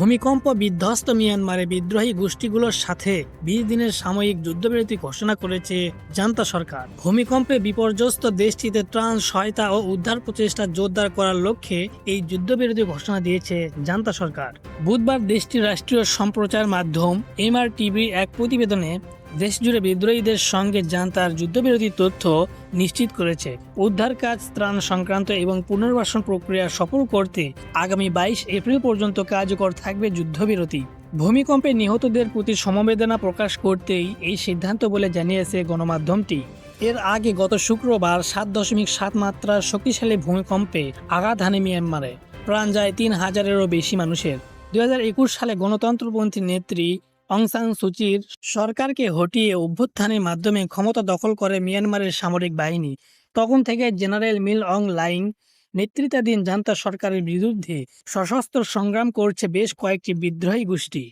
ভূমিকম্প বিধ্বস্ত মিয়ানমারে বিদ্রোহী গোষ্ঠীগুলোর সাথে বিশ দিনের সাময়িক যুদ্ধবিরতি ঘোষণা করেছে জান্তা সরকার। ভূমিকম্পে বিপর্যস্ত দেশটিতে ত্রাণ, সহায়তা ও উদ্ধার প্রচেষ্টা জোরদার করার লক্ষ্যে এই যুদ্ধবিরতি ঘোষণা দিয়েছে জান্তা সরকার। বুধবার দেশটির রাষ্ট্রীয় সম্প্রচার মাধ্যম এমআর টিভি এক প্রতিবেদনে দেশজুড়ে বিদ্রোহীদের সঙ্গে জান্তার যুদ্ধবিরতির তথ্য নিশ্চিত করেছে। উদ্ধার কাজ ত্রাণ সংক্রান্ত এবং পুনর্বাসন প্রক্রিয়া সফল করতে আগামী বাইশ এপ্রিল পর্যন্ত কার্যকর থাকবে যুদ্ধবিরতি। ভূমিকম্পে নিহতদের প্রতি সমবেদনা প্রকাশ করতেই এই সিদ্ধান্ত বলে জানিয়েছে গণমাধ্যমটি। এর আগে গত শুক্রবার সাত দশমিক সাত মাত্রার শক্তিশালী ভূমিকম্পে আঘাত হানে মিয়ানমারে। প্রাণ যায় তিন হাজারেরও বেশি মানুষের। দুই হাজার একুশ সালে গণতন্ত্রপন্থী নেত্রী অং সান সুচির সরকারকে হটিয়ে অভ্যুত্থানের মাধ্যমে ক্ষমতা দখল করে মিয়ানমারের সামরিক বাহিনী। তখন থেকে জেনারেল মিল অং লাইং নেতৃত্বাধীন জান্তা সরকারের বিরুদ্ধে সশস্ত্র সংগ্রাম করছে বেশ কয়েকটি বিদ্রোহী গোষ্ঠী।